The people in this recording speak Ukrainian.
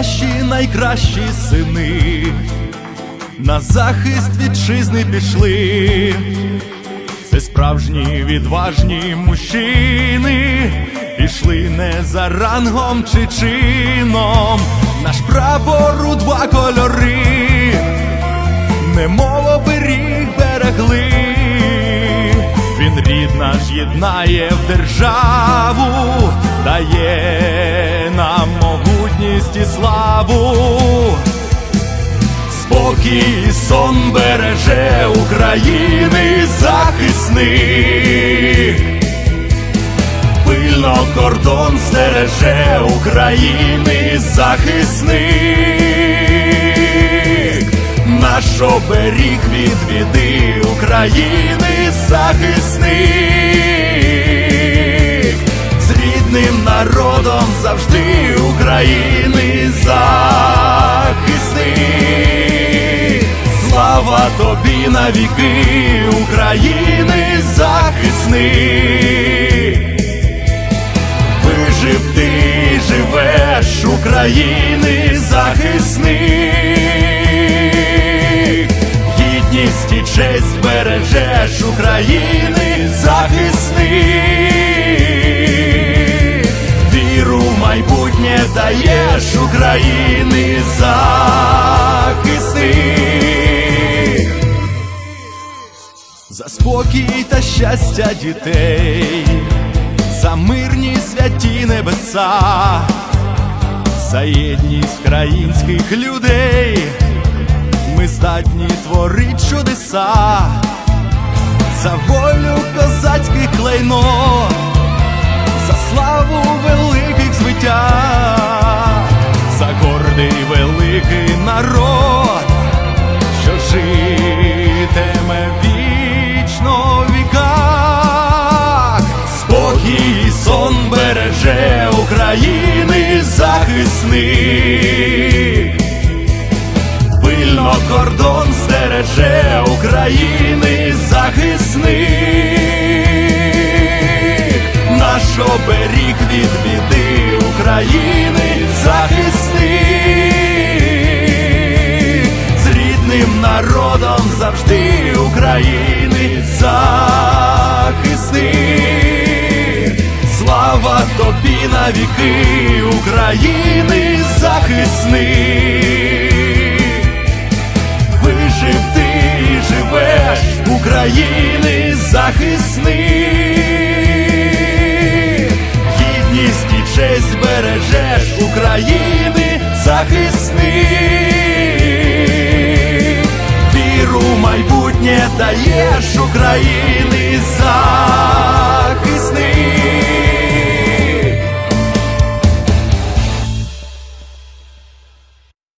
Наші найкращі сини, на захист вітчизни пішли. Це справжні відважні мужчини, пішли не за рангом чи чином. Наш прапор у два кольори, немов оберіг берегли. Він рід наш єднає в державу, дає нам могутність і славу. Спокій сон береже України захисник. Пильно кордон стереже України захисник. Наш оберіг від біди України захисник. З рідним народом завжди України захисник. Слава тобі навіки, України захисник. України захисник. Гідність і честь бережеш України захисник. Віру в майбутнє даєш України захисник. За спокій та щастя дітей, за мирні святі небеса, за єдність країнських людей, ми здатні творить чудеса, за волю козацьких клейнот, захисник. Пильно кордон стереже України захисник. Наш оберіг від біди України захисник. З рідним народом завжди навіки, України захисник. Вижив ти, живеш України захисник. Гідність і честь бережеш України захисник. Віру майбутнє даєш Україні